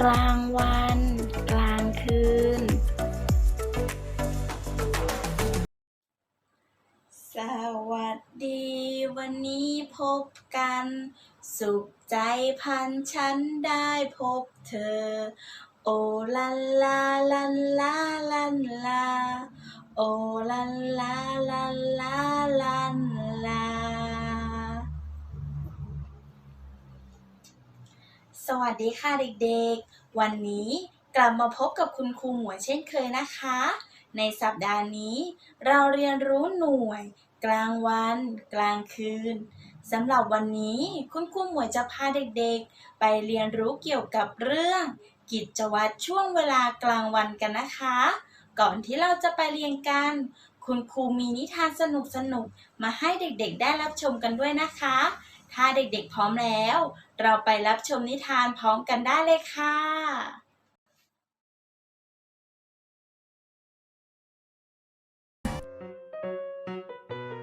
กลางวัน กลางคืน สวัสดีวันนี้พบกัน สุขใจพันฉันได้พบเธอ โอลันลาลันลาลันลา โอล วัสดีค่ะเด็กๆ วันนี้กลับมาพบกับคุณครูหมวยเช่นเคยนะคะ ในสัปดาห์นี้ เราเรียนรู้หน่วย กลางวัน กลางคืนสำหรับวันนี้คุณครูหมวยจะพาเด็กๆ ไปเรียนรู้เกี่ยวกับเรื่อง กิจวัตรช่วงเวลากลางวันกันนะคะ ก่อนที่เราจะไปเรียนกัน คุณครูมีนิทานสนุกๆมาให้เด็กๆ ได้รับชมกันด้วยนะคะ ถ้าเด็กๆ พร้อมแล้ว เราไปรับชมนิทานพร้อมกันได้เลยค่ะ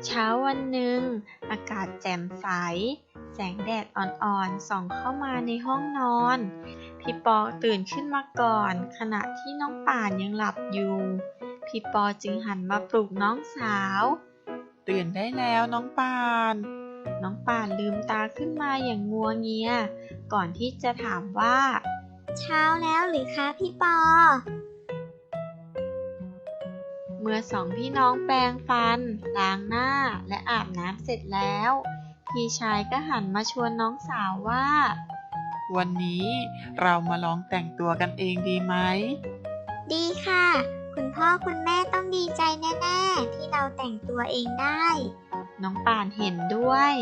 เช้าวันหนึ่ง อากาศแจ่มใส แสงแดดอ่อนๆส่องเข้ามาในห้องนอน พี่ปอตื่นขึ้นมาก่อน ขณะที่น้องป่านยังหลับอยู่ พี่ปอจึงหันมาปลุกน้องสาว ตื่นได้แล้วน้องปาน น้องป่านลืมตาขึ้นมาอย่างงัวเงีย ก่อนที่จะถามว่า เช้าแล้วหรือคะพี่ปอ เมื่อสองพี่น้องแปรงฟัน ล้างหน้าและอาบน้ำเสร็จแล้ว พี่ชายก็หันมาชวนน้องสาวว่า วันนี้เรามาลองแต่งตัวกันเองดีไหม ดีค่ะ คุณพ่อคุณแม่ต้องดีใจแน่ ๆ ที่เราแต่งตัวเองได้ น้องป่านเห็นด้วย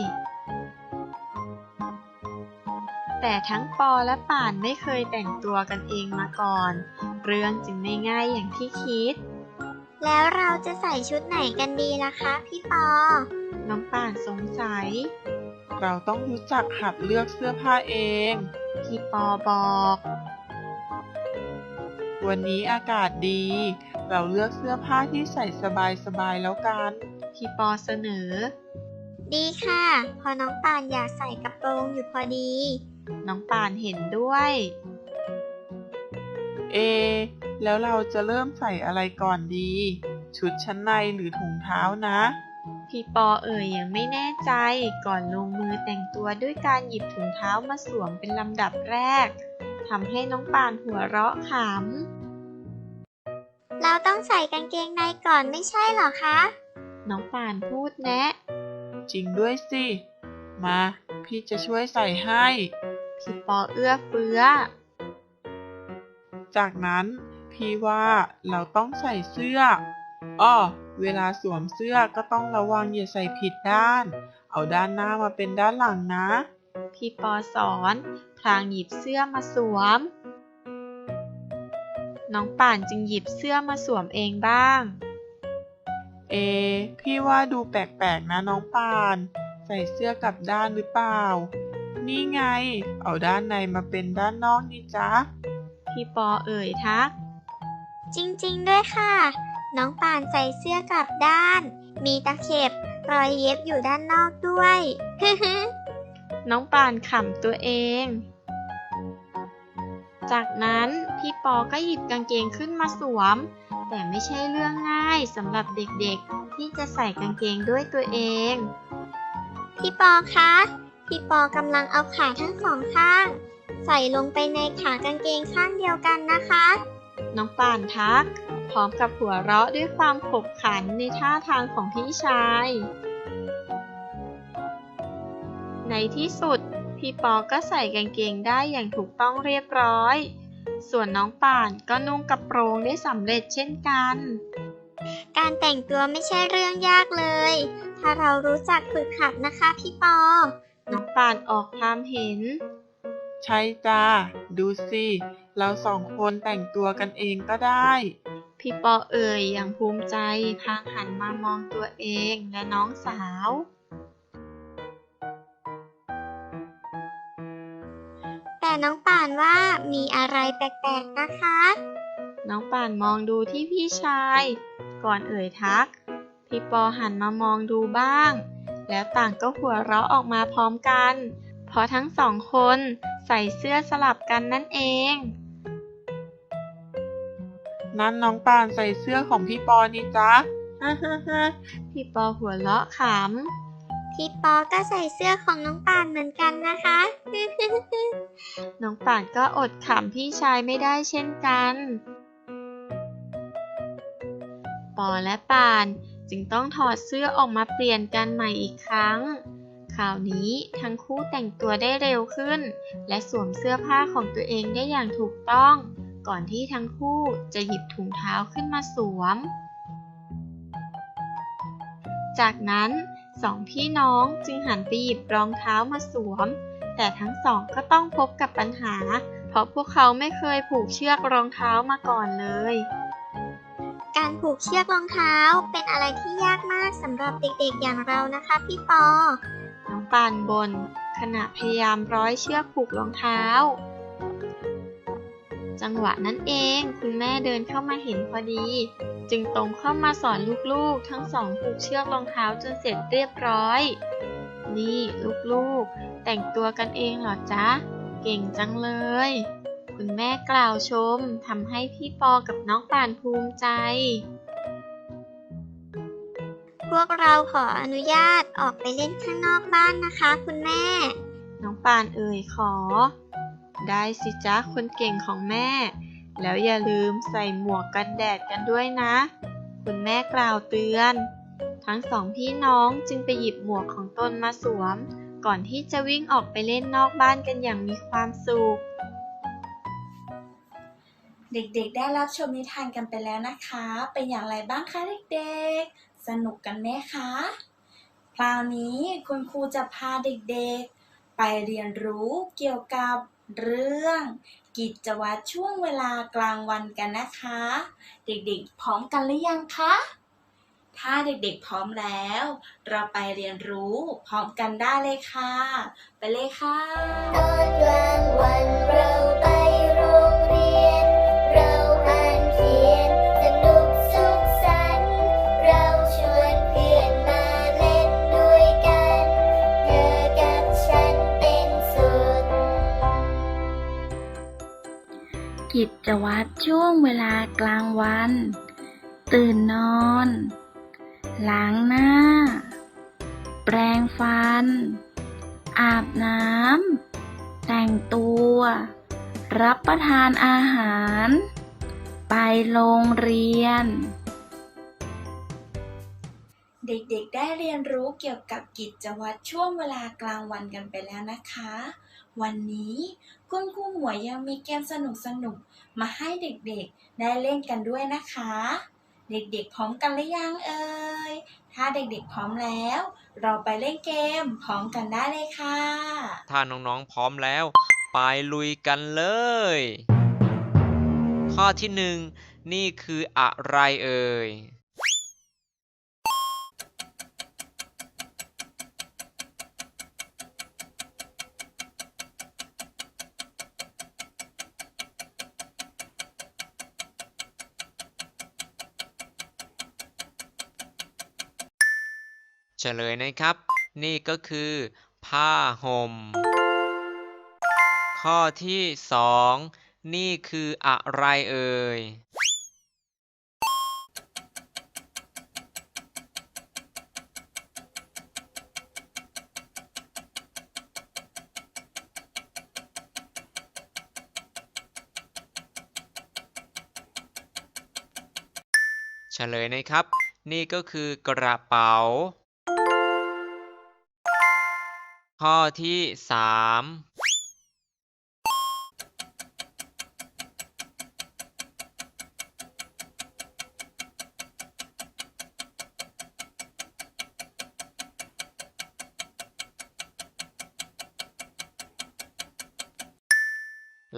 แต่ทั้งปอและป่านไม่เคยแต่งตัวกันเองมาก่อน เรื่องจึงไม่ง่ายอย่างที่คิด แล้วเราจะใส่ชุดไหนกันดีล่ะคะพี่ปอ น้องป่านสงสัย เราต้องรู้จักหัดเลือกเสื้อผ้าเอง พี่ปอบอก วันนี้อากาศดี เราเลือกเสื้อผ้าที่ใส่สบายๆแล้วกัน พี่ปอเสนอ ดีค่ะ พอน้องปานอยากใส่กระโปรงอยู่พอดี น้องป่านเห็นด้วย เอ แล้วเราจะเริ่มใส่อะไรก่อนดี ชุดชั้นในหรือถุงเท้านะ พี่ปอเอ่ยยังไม่แน่ใจก่อนลงมือแต่งตัวด้วยการหยิบถุงเท้ามาสวมเป็นลำดับแรกทำให้น้องปานหัวเราะขเราต้องใส่กางเกงในก่อนไม่ใช่เหรอคะำ น้องปานพูดแนะ จริงด้วยสิ มา พี่จะช่วยใส่ให้ พี่ปอเอื้อเฟื้อ จากนั้นพี่ว่าเราต้องใส่เสื้ออ้อเวลาสวมเสื้อก็ต้องระวังอย่าใส่ผิดด้าน เอาด้านหน้ามาเป็นด้านหลังนะ พี่ปอสอนพลางหยิบเสื้อมาสวม น้องป่านจึงหยิบเสื้อมาสวมเองบ้าง เอ พี่ว่าดูแปลกๆนะน้องปาน ใส่เสื้อกลับด้านหรือเปล่า นี่ไง เอาด้านในมาเป็นด้านนอกนี่จ๊ะ พี่ปอเอ่ยทัก จริงๆด้วยค่ะ น้องปานใส่เสื้อกลับด้าน มีตะเข็บรอยเย็บอยู่ด้านนอกด้วย น้องป่านขำตัวเอง จากนั้นพี่ปอก็หยิบกางเกงขึ้นมาสวม แต่ไม่ใช่เรื่องง่ายสำหรับเด็กๆ ที่จะใส่กางเกงด้วยตัวเอง พี่ปอคะ พี่ปอกำลังเอาขาทั้งสองข้าง ใส่ลงไปในขากางเกงข้างเดียวกันนะคะ น้องป่านทัก พร้อมกับหัวเราะด้วยความขบขันในท่าทางของพี่ชาย ในที่สุด พี่ปอก็ใส่กางเกงได้อย่างถูกต้องเรียบร้อย ส่วนน้องป่านก็นุ่งกระโปรงได้สำเร็จเช่นกัน การแต่งตัวไม่ใช่เรื่องยากเลย ถ้าเรารู้จักฝึกหัดนะคะพี่ปอ น้องป่านออกความเห็น ใช่จ้า ดูสิ เราสองคนแต่งตัวกันเองก็ได้ พี่ปอเอ่ยอย่างภูมิใจพลางหันมามองตัวเองและน้องสาว น้องป่านว่ามีอะไรแปลกๆนะคะ น้องป่านมองดูที่พี่ชาย ก่อนเอ่ยทัก พี่ปอหันมามองดูบ้าง แล้วต่างก็หัวเราะออกมาพร้อมกัน เพราะทั้งสองคนใส่เสื้อสลับกันนั่นเอง นั่นน้องปานใส่เสื้อของพี่ปอนี่จ๊ะ ฮ่าฮ่าฮ่าพี่ปอหัวเราะข พี่ปอก็ใส่เสื้อของน้องปานเหมือนกันนะคะ น้องป่านก็อดขำพี่ชายไม่ได้เช่นกัน ปอและปานจึงต้องถอดเสื้อออกมาเปลี่ยนกันใหม่อีกครั้ง คราวนี้ทั้งคู่แต่งตัวได้เร็วขึ้น และสวมเสื้อผ้าของตัวเองได้อย่างถูกต้อง ก่อนที่ทั้งคู่จะหยิบถุงเท้าขึ้นมาสวม จากนั้น สองพี่น้องจึงหันไปหยิบรองเท้ามาสวม แต่ทั้งสองก็ต้องพบกับปัญหา เพราะพวกเขาไม่เคยผูกเชือกรองเท้ามาก่อนเลย การผูกเชือกรองเท้าเป็นอะไรที่ยากมากสำหรับเด็กๆอย่างเรานะคะพี่ปอ น้องปานบน ขณะพยายามร้อยเชือกผูกรองเท้า จังหวะนั้นเองคุณแม่เดินเข้ามาเห็นพอดี จึงตรงเข้ามาสอนลูกๆ ทั้งสองผูกเชือกรองเท้าจนเสร็จเรียบร้อย นี่ลูกๆ แต่งตัวกันเองเหรอจ๊ะ เก่งจังเลย คุณแม่กล่าวชมทำให้พี่ปอกับน้องป่านภูมิใจ พวกเราขออนุญาตออกไปเล่นข้างนอกบ้านนะคะ คุณแม่ น้องปานเอ่ยขอ ได้สิจ๊ะคนเก่งของแม่ แล้วอย่าลืมใส่หมวกกันแดดกันด้วยนะ คุณแม่กล่าวเตือน ทั้งสองพี่น้องจึงไปหยิบหมวกของตนมาสวม ก่อนที่จะวิ่งออกไปเล่นนอกบ้านกันอย่างมีความสุข เด็กๆ ได้รับชมนิทานกันไปแล้วนะคะ เป็นอย่างไรบ้างคะเด็กๆ สนุกกันไหมคะ คราวนี้คุณครูจะพาเด็กๆ ไปเรียนรู้เกี่ยวกับ เรื่อง กิจวัตรช่วงเวลากลางวันกันนะคะ เด็กๆ พร้อมกันหรือยังคะ ถ้าเด็กๆพร้อมแล้ว เราไปเรียนรู้พร้อมกันได้เลยค่ะ ไปเลยค่ะ ตอนกลางวันเราไป กิจวัตรช่วงเวลากลางวัน ตื่นนอน ล้างหน้า แปรงฟัน อาบน้ำ แต่งตัว รับประทานอาหาร ไปโรงเรียน เด็กๆ ได้เรียนรู้เกี่ยวกับกิจวัตรช่วงเวลากลางวันกันไปแล้วนะคะ วันนี้คุณครูหมวยยังมีเกมสนุกๆมาให้เด็กๆ ได้เล่นกันด้วยนะคะ เด็กๆพร้อมกันหรือยังเอ่ย ถ้าเด็กๆพร้อมแล้ว เราไปเล่นเกมพร้อมกันได้เลยค่ะ ถ้าน้องๆพร้อมแล้ว ไปลุยกันเลย ข้อที่หนึ่งนี่คืออะไรเอ่ย ฉลยนะครับ นี่ก็คือ ผ้าห่ม ข้อที่สองนี่คืออะไรเอ่ยเฉลยนะครับ นี่ก็คือกระเป๋า ข้อที่สาม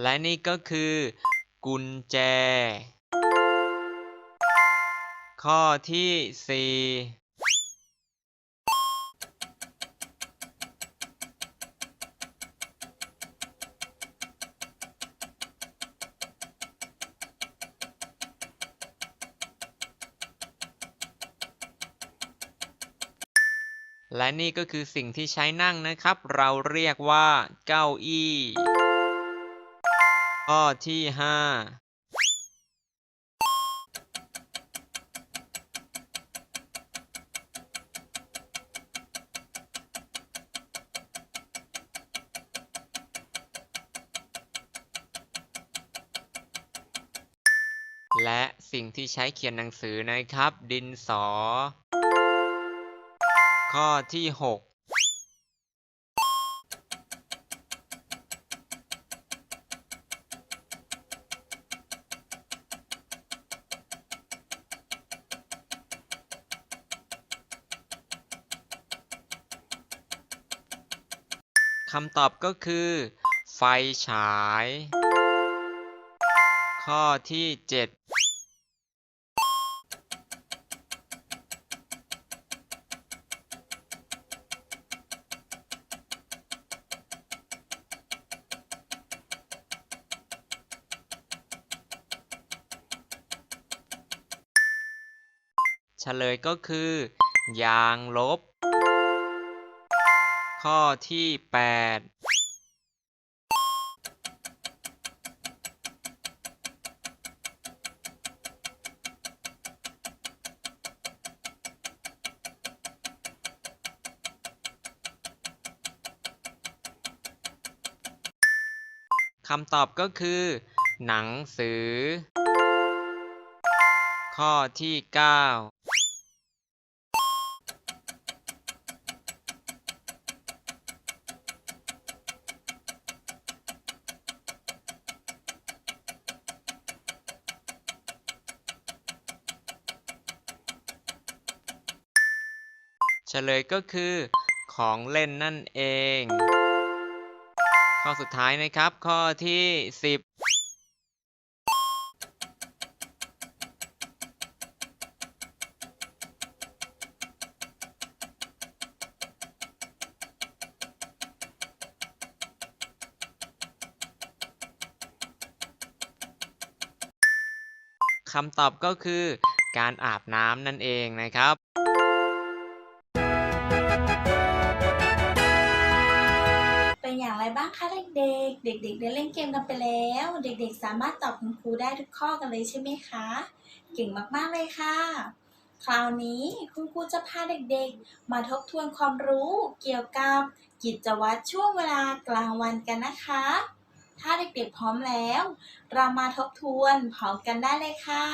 และนี่ก็คือ กุญแจ ข้อที่สี่ และนี่ก็คือสิ่งที่ใช้นั่งนะครับ เราเรียกว่าเก้าอี้ ข้อที่ห้าและสิ่งที่ใช้เขียนหนังสือนะครับ ดินสอ ข้อที่6คำตอบก็คือ ไฟฉาย ข้อที่7เฉลยก็คือ ยางลบ ข้อที่ 8คำตอบก็คือ หนังสือ ข้อที่ 9 ฉลยก็คือ ของเล่นนั่นเอง ข้อสุดท้ายนะครับ ข้อที่ 10คำตอบก็คือการอาบน้ำนั่นเองนะครับ เด็กๆได้เล่นเกมกันไปแล้ว เด็กๆ สามารถตอบคุณครูได้ทุกข้อกันเลยใช่ไหมคะ เก่งมากๆเลยค่ะ คราวนี้คุณครูจะพาเด็กๆ มาทบทวนความรู้เกี่ยวกับกิจวัตรช่วงเวลากลางวันกันนะคะ ถ้าเด็กๆพร้อมแล้ว เรามาทบทวนพร้อมกันได้เลยค่ะ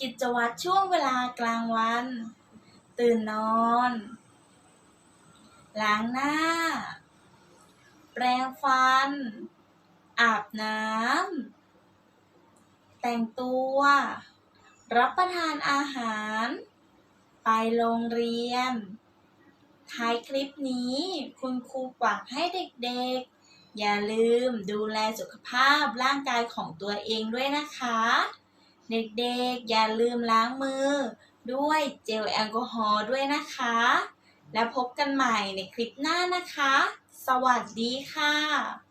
กิจวัตรช่วงเวลากลางวัน ตื่นนอน ล้างหน้า ปรงฟัน อาบน้ำ แต่งตัว รับประทานอาหาร ไปโรงเรียน ท้ายคลิปนี้คุณครูฝากให้เด็กๆ อย่าลืมดูแลสุขภาพร่างกายของตัวเองด้วยนะคะ เด็กๆ อย่าลืมล้างมือ ด้วยเจลแอลกอฮอล์ด้วยนะคะ แล้วพบกันใหม่ในคลิปหน้านะคะ สวัสดีค่ะ